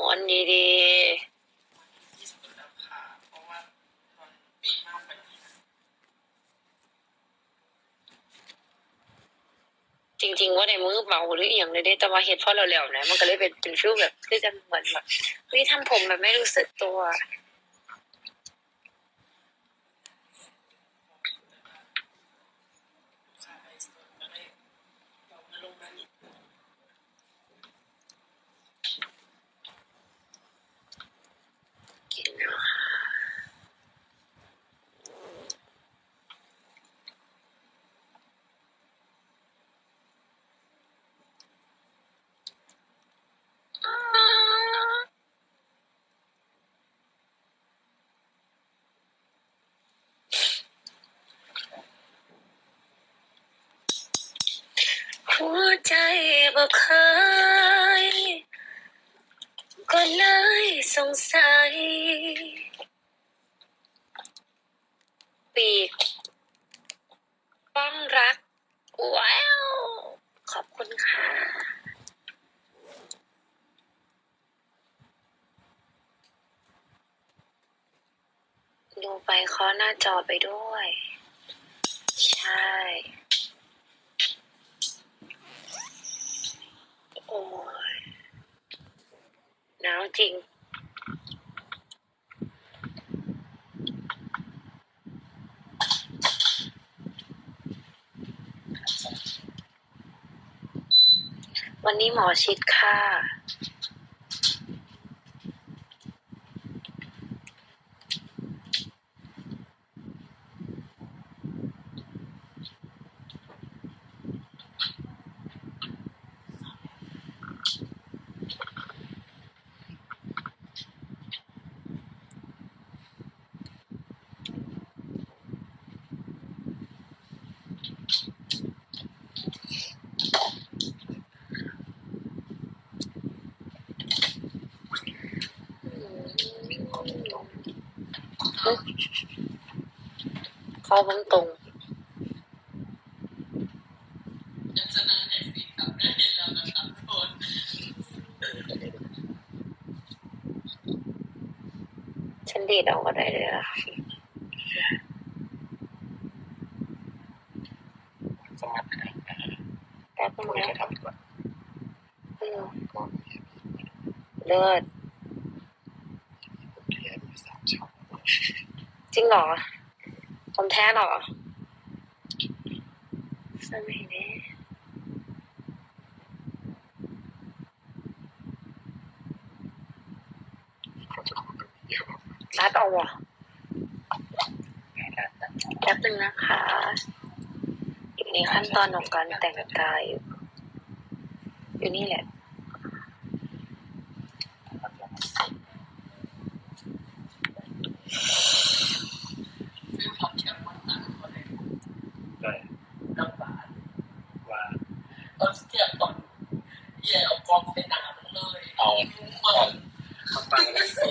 หมอนดีที่สุดแล้วค่ะเพราะว่ามันปีมากกว่านี้นะๆจริง ๆ ว่าในมือเบาหรืออหย่างเลยได้แต่ว่าเฮ็ดเพราะเราแล้วนะมันก็เลยเป็นเป็นฟิลแบบคือจะเหมือนแบบเฮ้ยทำผมแบบไม่รู้สึกตัว ลูกค้าไอสโตนก็ได้เรามาลงมานิดนึง กินแล้วค่ะ หัวใจบ่เคยก็เลยสงสัย ปีกป้องรัก ว้าว ขอบคุณค่ะ ดูไปเคาะหน้าจอไปด้วย ใช่ โอ้ยหนาว จริง วันนี้หมอชิดค่ะ เขาบังตรง ดังนั้นไอซีกับได้เห็นแล้วนะค รับทุกคนฉันดีดเอาก็ได้เลยล่ะ สมัครนะฮะ แป๊บนึง คุย นะ กันทำดีกว่า อืม ก็มี เลิศผมเรียนมีสามช่องจริงเหรอผมแท้เหรอสมัยนี้เขาจะคุยรัดเอาวะแป๊บนึงนะคะอยู่ในขั้นตอนของการแต่งกายอยู่นี่แหละ ตอนเที่ยงตอนเย่เอากองไป็นหนาเลยเอาเข้าไปแล้วสิ